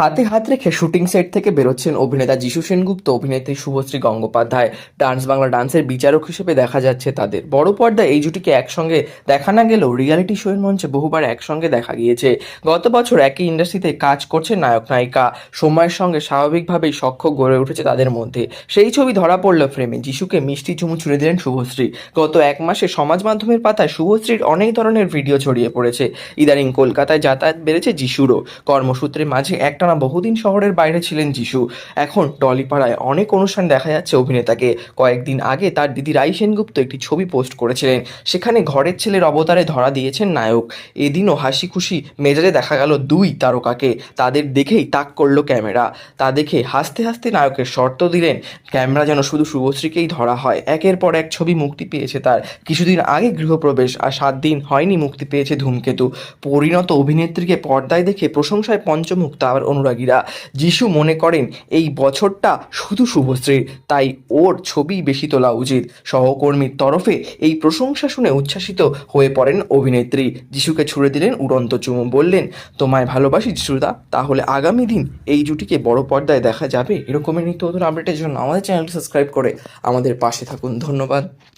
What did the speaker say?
হাতে হাত রেখে শুটিং সেট থেকে বেরোচ্ছেন অভিনেতা যিশু সেনগুপ্ত, অভিনেত্রী শুভশ্রী গঙ্গোপাধ্যায়। ডান্স বাংলা ডান্সের বিচারক হিসেবে দেখা যাচ্ছে তাদের। বড় পর্দায় এই জুটিকে একসঙ্গে দেখা না গেলেও রিয়ালিটি শোয়ের মঞ্চে বহুবার একসঙ্গে দেখা গিয়েছে। গত বছর একই ইন্ডাস্ট্রিতে কাজ করছে নায়ক নায়িকা। সময়ের সঙ্গে স্বাভাবিকভাবেই সখ্য গড়ে উঠেছে তাদের মধ্যে। সেই ছবি ধরা পড়ল ফ্রেমে। যিশুকে মিষ্টি চুমু ছুড়ে দিলেন শুভশ্রী। গত এক মাসে সমাজ মাধ্যমের পাতায় শুভশ্রীর অনেক ধরনের ভিডিও ছড়িয়ে পড়েছে। ইদানিং কলকাতায় যাতায়াত বেড়েছে যিশুরও। কর্মসূত্রে মাঝে একটানা বহুদিন শহরের বাইরে ছিলেন যিশু। এখন টলিপাড়ায় অনেক অনুষ্ঠান দেখা যাচ্ছে অভিনেতাকে। কয়েকদিন আগে তার দিদি রাই সেনগুপ্ত একটি ছবি পোস্ট করেছিলেন। সেখানে ঘরের ছেলের অবতারে ধরা দিয়েছেন নায়ক। এদিনও হাসি খুশি মেজাজে দেখা গেল দুই তারকাকে। তাদের দেখেই তাক করল ক্যামেরা। তা দেখে হাসতে হাসতে নায়কের শর্ত দিলেন, ক্যামেরা যেন শুধু শুভশ্রীকেই ধরা হয়। একের পর এক ছবি মুক্তি পেয়েছে তার। কিছুদিন আগে গৃহপ্রবেশ আর সাত দিন হয়নি মুক্তি পেয়েছে ধূমকেতু। পরিণত অভিনেত্রীকে পর্দায় দেখে প্রশংসায় পঞ্চমুখ তার অনুরাগীরা। যিশু মনে করেন, এই বছরটা শুধু শুভশ্রীর, তাই ওর ছবি বেশি তোলা উচিত। সহকর্মীর তরফে এই প্রশংসা শুনে উচ্ছ্বাসিত হয়ে পড়েন অভিনেত্রী। যিশুকে ছুড়ে দিলেন উড়ন্ত চুমু, বললেন, তোমায় ভালোবাসি যিশুদা, তাহলে আগামী দিন এই জুটিকে বড় পর্দায় দেখা যাবে? এরকমের নিত্য নতুন আপডেটের জন্য আমাদের চ্যানেলটি সাবস্ক্রাইব করে আমাদের পাশে থাকুন। ধন্যবাদ।